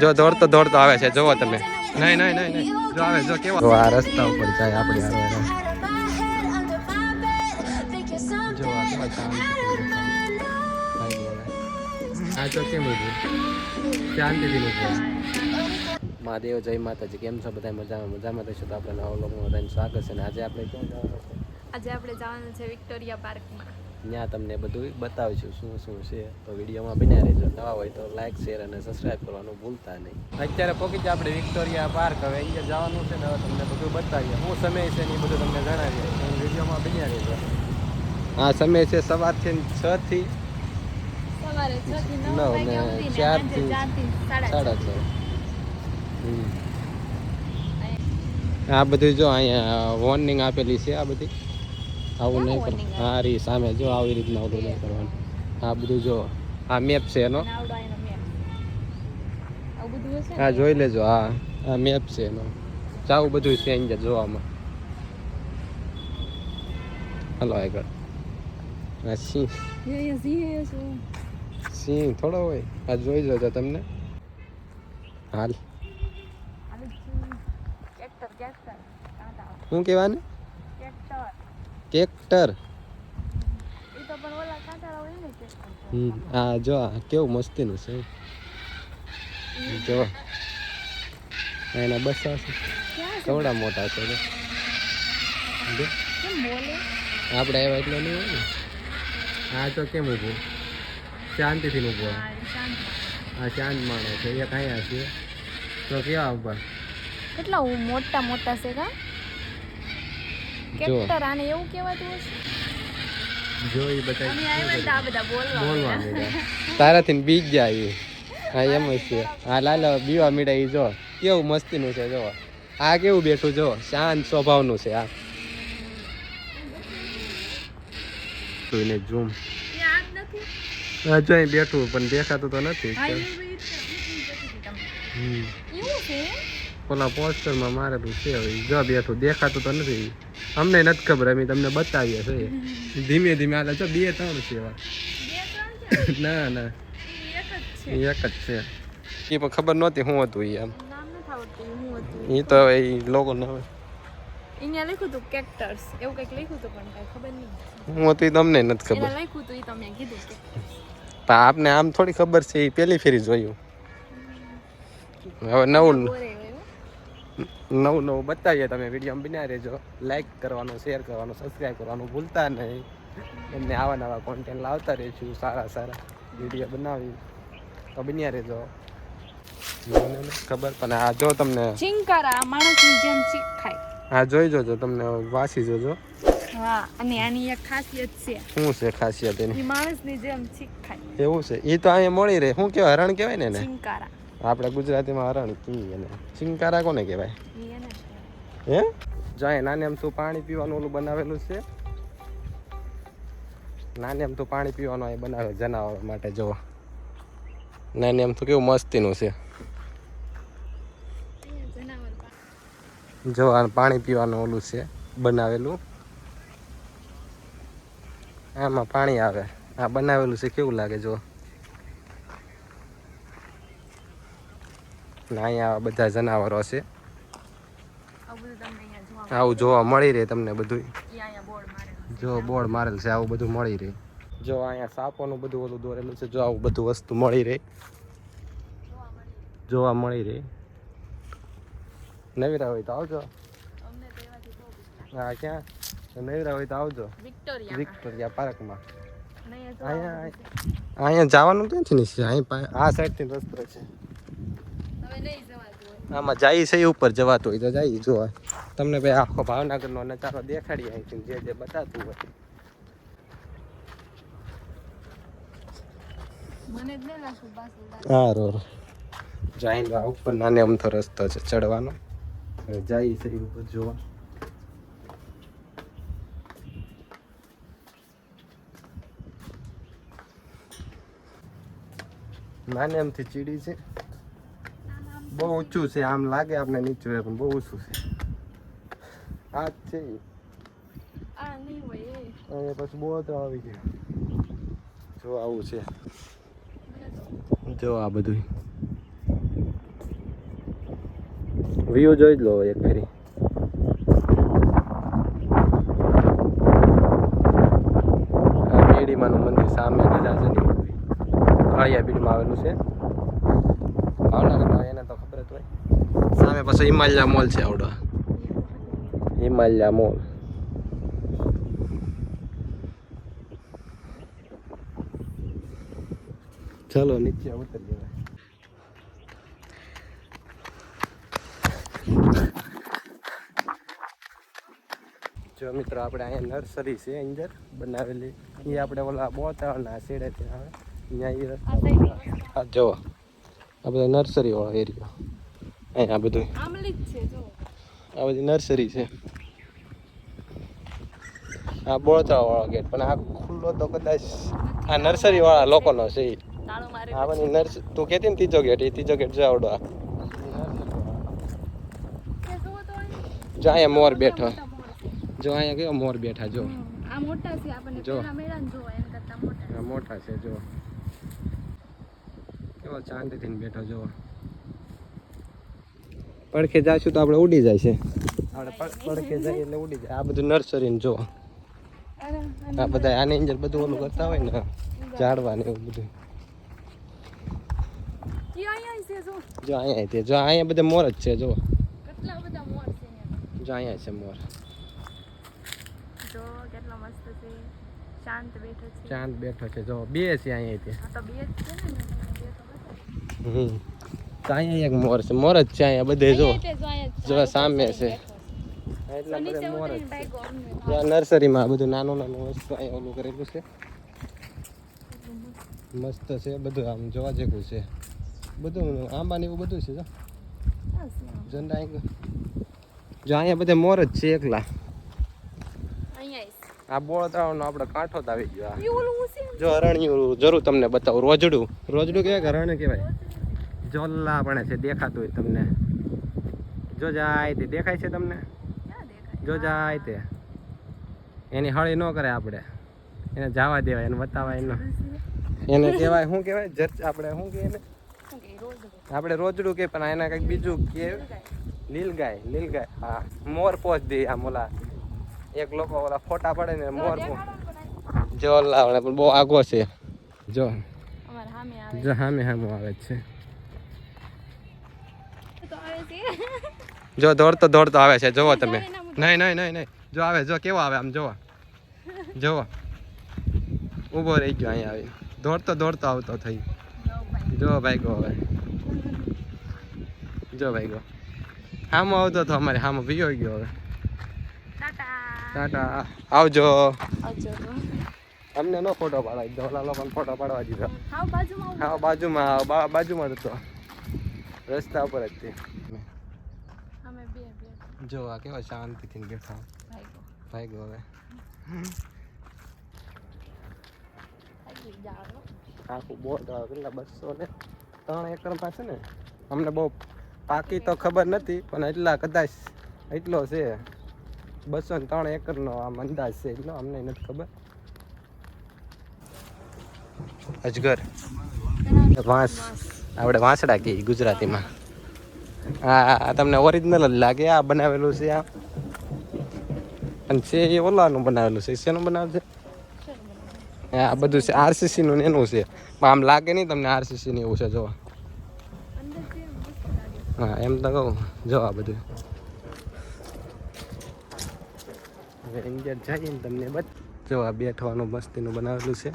જો દોડતો દોડતો આવે છે જોવો તમે. નહીં નહીં નહીં નહીં. જો આવે જો કેવો આ રસ્તા ઉપર જાય આપણે આ તો કેમ શાંતિથી મહાદેવ જય માતાજી. કેમ છો બધા? મજામાં? મજામાં રહીશું તો આપણે નવા લોકોમાં બધાને સ્વાગત છે. અને આજે આપણે ક્યાં જવાનું છે? આજે આપણે જવાનું છે વિક્ટોરિયા પાર્કમાં. ત્યાં તમને બધું બતાવીશું શું શું છે. તો વિડીયોમાં બન્યા રહેજો. નવા હોય તો લાઇક શેર અને સબસ્ક્રાઇબ કરવાનું ભૂલતા નહીં. અત્યારે પહોંચી આપણે વિક્ટોરિયા પાર્ક હવે અહીંયા જવાનું છે ને હવે તમને બધું બતાવીએ. હું સમય છે ને એ બધું તમને જણાવીએ. વિડીયોમાં બન્યા રહેજો. હા સમય છે સવારથી છ થી સવારે છ થી નવ નવ ને ઉઠીને ચાર સાંજે થી ચારથી સાડા છ. આ બધું જો અહીંયા વોર્નિંગ આપેલી છે આ બધી. આવું નહીં warning કર હા રી સામે જો આવી રીતના ઓલું નહીં કરવાનું. આ બધું જો આ મેપ છે એનો. હા જોઈ લેજો હા આ મેપ છે એનો. ચાવું બધું છે અહીંયા જોવામાં. હલો આગળ. આ સિંહ. સિંહ થોડો હોય. આ જોઈ જોજો તમને. હાલ. શું કહેવાને. હમ આ જો કેવું મસ્તીનું છે. જો એના બસા છે. કવડા મોટા છે? આપણે આવ્યા એટલે નહીં હોય ને. આ તો કેમ ઊભું? શાંતિથી ઊભું હા, શાંત. માણસ માણો છે એક અહીંયા છે. તો કેવા ઊભા કેટલા મોટા મોટા છે કા? જો. આને એવું કહેવાતું હશે? જો એ અમે આવ્યા તો આ બધા બોલવા બોલવા મીડા તારાથી ને બીજ જાય એ હા એમ છે. હા લાલ બીવા મીડા એ જો. કેવું મસ્તીનું છે જો. આ કેવું બેઠું જો. શાંત સ્વભાવનું છે આ. જોઈને ઝૂમ. એ આ જ નથી? હા જો અહીં બેઠું પણ દેખાતું તો નથી. ઓલા પોસ્ટરમાં મારેલું છે જો બેઠું દેખાતું તો નથી અમને નથી ખબર અમે તમને બતાવીએ છીએ. ધીમે ધીમે હાલે છે બે ત્રણ છે એવા. ના ના. એક જ છે. એ પણ ખબર નહોતી શું હતું એ આમ એ તો એ લોકો ના અહીંયા લખ્યું હતું કેક્ટર્સ. એવું કંઈક લખ્યું હતું પણ કાંઈ ખબર નહીં. શું હતું તમને નથી ખબર. લખ્યું હતું ઈ તમે કીધું પણ આપને આમ થોડી ખબર છે એ પહેલી ફેરી જોયું. હવે નવું નવું નવું બતાવીએ તમે વીડિયો બિના રહેજો. લાઇક કરવાનું શેર કરવાનું સબસ્ક્રાઈબ કરવાનું ભૂલતા નહીં. એમને આવા નવા કોન્ટેન્ટ લાવતા રહીશું સારા સારા વીડિયો બનાવી. તો બન્યા રહેજો. ખબર પણ આ જો તમને ચિંકારા માણસની જેમ ચીખાય આ જોઈ જોજો તમને વાસી જોજો. હા અને આની એક ખાસિયત છે. શું છે ખાસિયત એની? માણસની જેમ ચીક એવું છે. એ તો અહીંયા મળી રહે. શું કહેવાય? હરણ કહેવાય ને ચિંકારા. આપણે ગુજરાતીમાં હરણ કી અને ચિંકારા કોને કહેવાય. હે? જાય નાને એમ તો પાણી પીવાનું ઓલું બનાવેલું છે. નાને એમ તો પાણી પીવાનું એ બનાવે જનાવર માટે, જો. નાને એમ તો કેવું મસ્તીનું છે. જો પાણી પીવાનું ઓલું છે, બનાવેલું. આમાં પાણી આવે. આ બનાવેલું છે, કેવું લાગે, જો? ને અહીંયા બધા જનાવરો છે. આવું જોવા મળી. રહે તમને બધું. જો બોર્ડ મારેલ છે આવું બધું મળી રહે. જો અહીંયા સાપોનું બધું ઓલું દોરેલું છે જો આવું બધું વસ્તુ મળી રહે. જોવા મળી રહે. નવીરા હોય તો આવજો. હા ક્યાં? નવીરા હોય તો આવજો. વિક્ટોરિયા પાર્કમાં. અહીંયા અહીંયા જવાનું નહીં છે અહીં પા- આ સાઈડથી રસ્તો છે હવે નહીં જવાતું હોય. આમાં જાય છે ઉપર જવાતું હોય તો જાય જોવા. તમને ભાઈ આખો ભાવનગરનો નજારો દેખાડી અહીંથી જે જે બતાતું હોય. હા રો આ ઉપર નાને અમથો રસ્તો છે ચડવાનો. જાય છે ઉપર જોવા. નાને એમથી ચીડી છે. બહુ ઊંચું છે આમ લાગે આપણે નીચું પણ બહુ ઊંચું છે. આ જ છે અને પછી બહુ તો આવી ગયો. જો આવું છે. જો આ બધું. વ્યૂ જોઈ જ લો એક ફેરી. મેડીમાનું મંદિર સામે જ છે કાળિયા બીડમાં આવેલું છે. સામે પાછો હિમાલયા મોલ છે આવડો હિમાલયા મોલ ચાલો નીચે ઉતરી જવાય જો મિત્રો આપણે અહીંયા નર્સરી છે અંદર બનાવેલી. એ આપણે ઓલા બોતાવાના શેડેથી આવે અહીંયા જો આ બધા નર્સરી વાળો એરિયો અહીંયા બધું આ બધી નર્સરી છે. આ બોળતા વાળો ગેટ પણ આ ખુલ્લો તો કદાચ આ નર્સરી વાળા લોકોનો છે. આ બધી નર્સ તું કહેતી ને ત્રીજો ગેટ એ ત્રીજો ગેટ જો આવડો આ. જો અહીંયા મોર બેઠો. જો અહીંયા કયો મોર બેઠા જો. મોટા છે આપણને જો. જોવા મોટા. છે જો. કેવો શાંતિથી બેઠો જો. પડખે જાશું તો આપણે ઉડી જાય છે. આપણે પડખે જઈએ એટલે ઉડી જાય. આ બધું નર્સરી જો. આ બધા આની અંદર બધું ઓલું કરતા હોય ને ઝાડવા ને એવું બધું. ઈ અહીંયા છે જો. જો અહીંયા તે જો અહીંયા બધા મોર જ છે જો. કેટલા બધા મોર છે અહીંયા? જો અહીંયા છે મોર. જો કેટલો મસ્ત છે. શાંત બેઠો છે. ચાંદ બેઠો છે જો. બે છે અહીંયા તે. આ તો બે જ છે ને બે તો બધા. હમ. તો અહીંયા એક મોર છે. મોર જ છે અહીંયા બધે જો. જો સામે છે. એટલા બધા મોર જ છે. નર્સરીમાં બધું નાનું નાનું વસ્તુ અહીંયા ઓલું કરેલું છે. મસ્ત છે બધું આમ જોવા જેવું છે. બધું આંબા ને એવું બધું છે જો. ઝંડા જો અહીંયા બધે મોર જ છે એકલા. આ બોળ તળાવનો આપણે કાંઠો જ આવી ગયો? જો અરણ્યું જરૂર તમને બતાવું. રોજડું. રોજડું કહેવાય કે અરણ્ય કહેવાય જોલ્લા પણ છે દેખાતું હોય તમને. જો જાય તે દેખાય છે તમને? જો જાય તે. એની હળી ન કરે આપણે. એને જવા દેવાય એને બતાવાય એનો એને કહેવાય શું કહેવાય? જર્ચ આપણે શું કહે એને. આપણે રોજડું કે પણ એના કંઈક બીજું કે લીલગાય લીલગાય. હા મોર પોચ દે આમ ઓલા એક લોકો ઓલા ફોટા પડે ને મોર જો ઓલા પણ બહુ આગો છે. જો. જો સામે સામે આવે છે. જો દોડતો દોડતો આવે છે જોવો તમે. નહીં નહીં નહીં નહીં. જો આવે જો કેવો આવે આમ જોવો જોવો ઊભો રહી ગયો અહીંયા આવી. દોડતો દોડતો આવતો થઈ. જો ભાઈ ગો હવે. જો ભાઈ ગો. હામો આવતો તો અમારે હામો વિયો ગયો હવે. ટાટા. આવજો. અમને નો ફોટો પાડવા દીધો. ઓલા લોકોને ફોટો પાડવા દીધો. હા બાજુમાં બાજુમાં જ હતો. રસ્તા ઉપર જ તે. જો આ કેવા શાંતિથી બેઠા ભાઈ ગો ભાઈ ગો હવે આખું બોટ કેટલા બસો ને ત્રણ એકર પાસે ને? અમને બહુ પાકી તો ખબર નથી પણ એટલા કદાચ એટલો છે. બસો ને ત્રણ એકરનો આમ અંદાજ છે એટલો અમને નથી ખબર. અજગર. વાંસ. આપણે વાંસડા કહીએ ગુજરાતીમાં. હા તમને ઓરિજિનલ જ લાગે, આ બનાવેલું છે, આ. અને છે એ ઓલાનું બનાવેલું છે, શેનું બનાવેલું છે? આ બધું છે આરસીસી નું એનું છે. પણ આમ લાગે નહીં તમને આરસીસી ની એવું છે, જો. હા, એમ તો કહું, જો આ બધું. અંદર જઈએ ને તમને બધ જો આ બેઠવાનું મસ્તીનું બનાવેલું છે.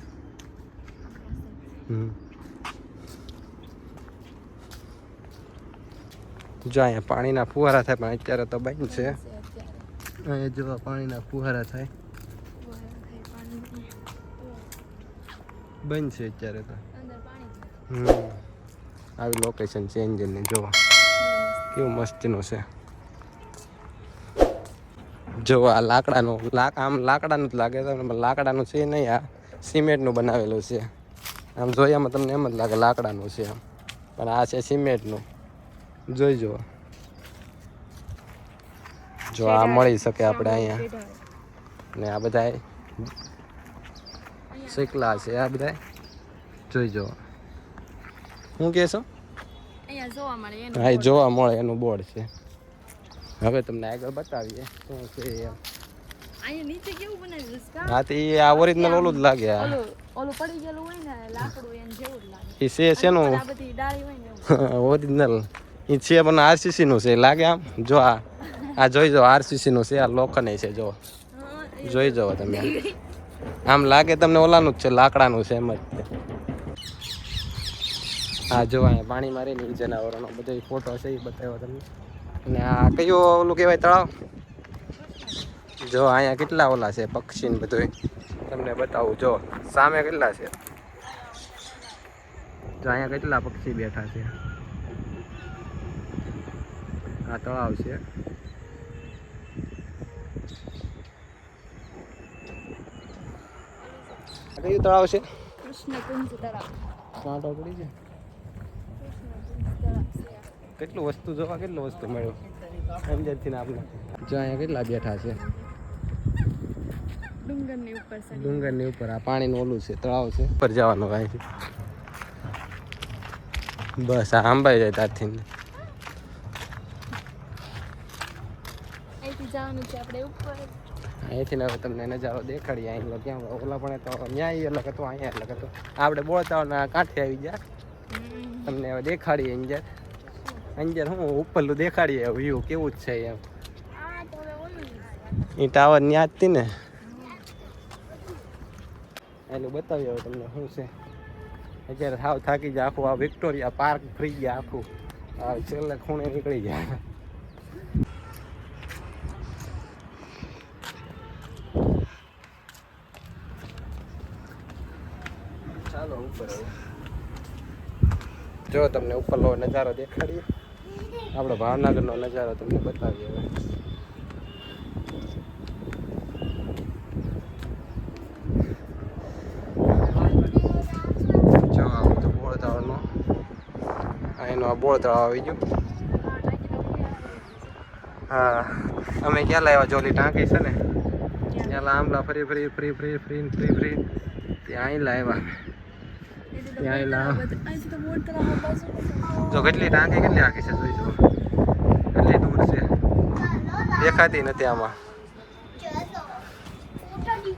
હમ. જો અહીંયા પાણીના ફુવારા થાય પણ અત્યારે તો બંધ છે. અહીંયા જો પાણીના ફુવારા થાય. બંધ છે અત્યારે તો. હમ. આવી લોકેશન છે એન્જિનને જોવા. કેવું મસ્તીનું છે. જો આ લાકડાનું લાક આમ લાકડાનું જ લાગે તમને લાકડાનું છે નહીં આ સિમેન્ટનું બનાવેલું છે. આમ જોયામાં તમને એમ જ લાગે લાકડાનું છે આમ પણ આ છે સિમેન્ટનું. જોઈ જુઓ. જો આ મળી શકે આપણે અહીંયા. ને આ બધા શીખલા છે આ બધા જોઈ જુઓ. શું કહેશો હા એ જોવા મળે એનું બોર્ડ છે. હવે તમને આગળ બતાવીએ શું છે એમ? હા તો એ આ ઓરિજિનલ ઓલું જ લાગે આ. ઓલું ઓલું પડી ગયેલું હોય ને લાકડું એને જેવું જ લાગે. એ છે શેનું? ઓરિજિનલ એ છે પણ આરસીસી નું છે, લાગે આમ? જો આ આ જોઈ જાઓ આરસીસી નું છે, આ લોખંડ છે જો જોઈ જાઓ તમે. આમ લાગે તમને ઓલાનું જ છે, લાકડાનું છે, એમ જ હા જો અહીંયા પાણી મારી ને ઈ જનાવરોનો બધો ફોટો છે એ બતાવ્યો તમને. અને આ કયું ઓલું કહેવાય, તળાવ? જો અહીંયા કેટલા ઓલા છે, પક્ષી ને બધું તમને બતાવું, જો, સામે કેટલા છે? જો અહીંયા કેટલા પક્ષી બેઠા છે. આ તળાવ છે કયું તળાવ છે? કૃષ્ણ તળાવ. કાંટો પડી છે? કૃષ્ણ કુંજ તળાવ છે. આ. કેટલું વસ્તુ જોવા કેટલું વસ્તુ મળ્યું? અંદરથી ને આપણે જો અહીંયા કેટલા બેઠા છે? ડુંગરની ઉપર ડુંગરની ઉપર આ પાણીનું ઓલું છે તળાવ છે. ઉપર જવાનું અહીંથી. બસ આ આંબાઈ જાય ત્યારથી અહીંથી જવાનું છે આપણે ઉપર. અહીંથી ને હવે તમને નજારો દેખાડીએ. અહીં ક્યાં ઓલા પણ તો ન્યાય અલગ હતો અહીંયા અલગ હતો આપણે બોળતાઓના કાંઠે આવી ગયા. તમને હવે દેખાડીએ અંજર અંજર હું ઉપરલું દેખાડીએ વ્યૂ કેવું જ છે એમ. એ ટાવર ન્યા જ ને એનું બતાવ્યું હવે તમને શું છે. અત્યારે સાવ થાકી જાય આખું. આ વિક્ટોરિયા પાર્ક ફરી ગયા આખું. આ છેલ્લે ખૂણે નીકળી ગયા. જો તમને ઉપરનો નજારો દેખાડીએ. આપણો ભાવનગરનો નજારો તમને બતાવીએ હવે. જો આ બોળ આવી ગયું. હા, અમે ક્યાં લાવ્યા જોલી ટાંકી છે ને? ત્યાં આંબલા ફરી ફરી ફરી ફરી ફરી ફરી ફરી ત્યાં અહીં લાવ્યા જો કેટલી ટાંકી કેટલી આખી છે જોઈ જો કેટલી દૂર છે. દેખાતી નથી આમાં.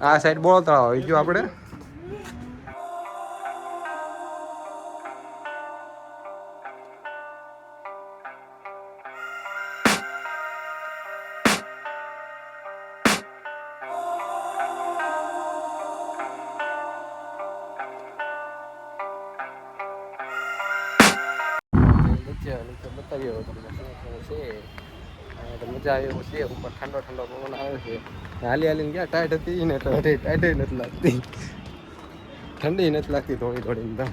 આ સાઈડ બોળ તળાવ આવી ગયું આપણે. મજા આવે એવું છે ઉપર ઠંડો ઠંડો પવન આવે છે. હાલી હાલીને ક્યાં ટાઈટ હતી ને તો ટાઈટ નથી લાગતી. ઠંડી નથી લાગતી થોડી થોડી એકદમ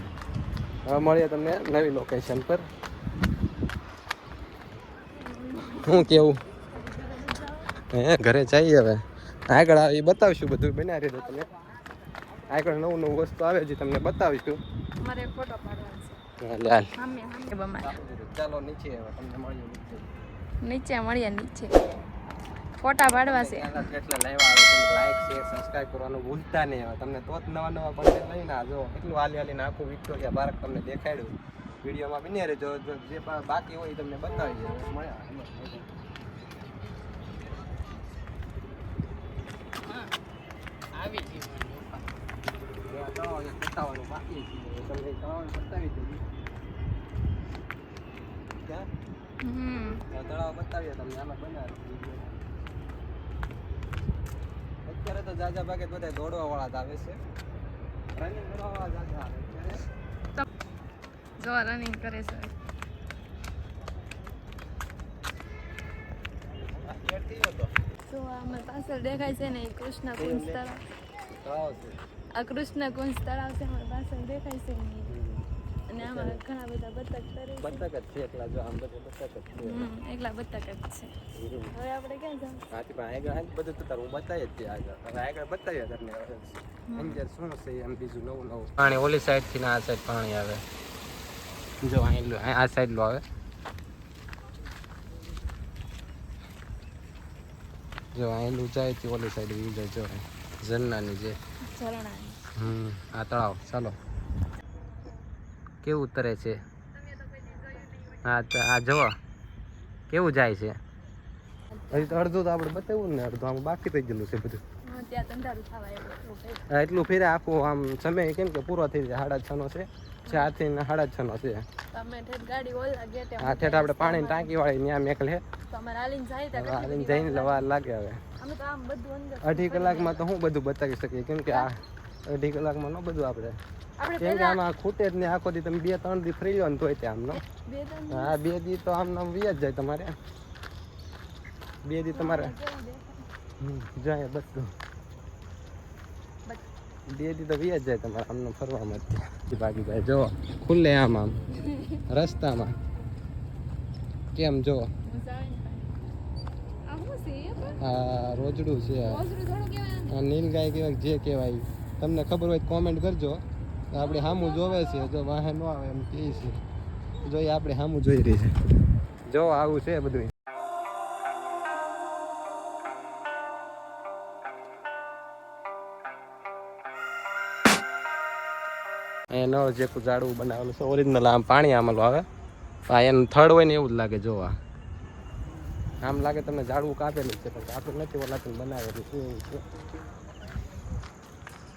હવે મળીએ તમને નવી લોકેશન પર. શું કેવું? હે ઘરે જઈએ હવે. આગળ આવી બતાવીશું બધું બનાવી રીતે તમે. આગળ નવું નવું વસ્તુ આવે છે તમને બતાવીશું. ચાલો નીચે હવે તમને મળીએ નીચે મળીએ નીચે. ફોટા પાડવા છે. એટલે લેવા આવે તમે લાઈક શેર સબસ્ક્રાઇબ કરવાનું ભૂલતા નહીં હવે. તમને તો જ નવા નવા કન્ટેન્ટ લઈને આ જો કેટલું હાલી હાલીને આખું વિક્ટોરિયા પાર્ક તમને દેખાડ્યું. વિડીયોમાં બની રહેજો. જો બાકી હોય એ તમને બતાવી દે મળ્યા આવી ગયું બતાવવાનું બાકી છે. તમને બતાવી દઉં. ક્યાં? તળાવ બતાવીએ તમને આમાં બનાવે. અત્યારે તો જાજા ભાગે બધા દોડવા વાળા જ આવે છે. રનિંગ કરવા વાળા જાજા આવે જો રનિંગ કરે છે. તો આમાં પાછળ દેખાય છે ને કૃષ્ણ કુંજ તળાવ. તળાવ આ કૃષ્ણ કુંજ તળાવ છે અમારી પાછળ દેખાય છે ને અને આમાં ઘણા બધા બતક તરે બતક જ છે એકલા જો આમ બધે બતક જ છે. એકલા બતક જ છે. હવે આપણે ક્યાં જવું હાથી પણ આગળ બધું તો હું બતાવી જ આગળ. હવે આગળ બતાવીએ તમને અંદર શું છે એમ બીજું નવું નવું. પાણી ઓલી સાઈડથી આ સાઈડ પાણી આવે. જો અહીં આ સાઈડ લો આવે. જો અહીંલું જાય થી ઓલી સાઈડ વી જાય જો ઝરણાની જે. ઝરણા હમ આ તળાવ. ચાલો. કેવું ઉતરે છે? હા તો આ જુઓ. કેવું જાય છે? હજી તો અડધું તો આપણે બતાવ્યું ને અડધું આમ બાકી થઈ ગયેલું છે બધું. હા, એટલું ફેરે આખું આમ સમય કેમ કે પૂરો થઈ જાય સાડા છ નો છે. ચારથી ને સાડા છ નો છે. તમે ઠેઠ ગાડી ઓલા ગેટે આપણે પાણીની ટાંકી વાળી ત્યાં મેકલે. હાલીને જઈને એટલે લાગે હવે. અમે તો આમ બધું અંદર અઢી કલાકમાં તો હું બધું બતાવી શકીએ કેમ કે આ અઢી કલાકમાં ન બધું આપણે. આપણે કેમ કે આમાં ખૂટે જ નહીં આખો દી તમે બે ત્રણ દી ફરી લો ને તોય તે આમ નો. બે ત્રણ હા બે દી તો આમ નામ વ્યાજ જાય તમારે. બે દી તમારે. જાય બધું બે દી તો વ્યાજ જાય તમારે આમને ફરવામાં જ. ભાગી જાય. જો ખુલ્લે આમ આમ. રસ્તામાં. કેમ જો? આ રોજડું છે. નીલગાય કેવાય જે કહેવાય. તમને ખબર હોય કોમેન્ટ કરજો. આપણે સામું જોવે છે, જો વાહન ન આવે એમ કહે છે. જો આપણે સામું જોઈ રહી છે. જો આવું છે બધું. અહીંયા નળ જેકું ઝાડવું બનાવેલું છે ઓરિજિનલ આમ પાણી આમલું આવે. આ એનું થડ હોય ને એવું જ લાગે જોવા આમ લાગે તમને ઝાડવું કાપેલું છે, પણ કાપેલું નથી ઓલાથી બનાવેલું છે, એવું છે.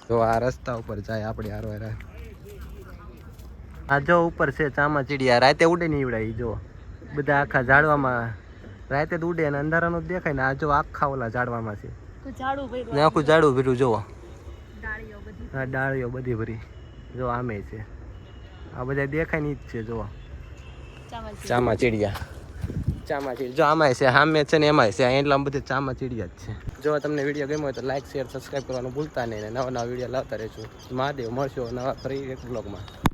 જો આ રસ્તા ઉપર જાય આપણી હારો હારે. આ જો ઉપર છે ચામા ચીડિયા રાતે ઉડે નહીં ઉડાય જો. બધા આખા ઝાડવામાં રાતે જ ઉડે અને અંધારાનું જ દેખાય ને આ જો આખા ઓલા ઝાડવામાં છે. તો ઝાડુ ભર્યું ને આખું ઝાડું ભીરું જોવો હા આ ડાળીઓ બધી ભરી. જો આમે છે. આ બધા દેખાય નહીં જ છે જો ચાવલ છે. ચામા ચીડિયા જો આમાંય છે, સામે છે ને એમાંય છે એટલા બધે ચામા ચીડિયા જ છે. જો તમને વીડિયો ગમ્યો હોય તો લાઈક શેર સબસ્ક્રાઈબ કરવાનું ભૂલતા નહીં ને નવા નવા વીડિયો લાવતા રહેશું મહાદેવ મળશો નવા ફરી એક બ્લોગમાં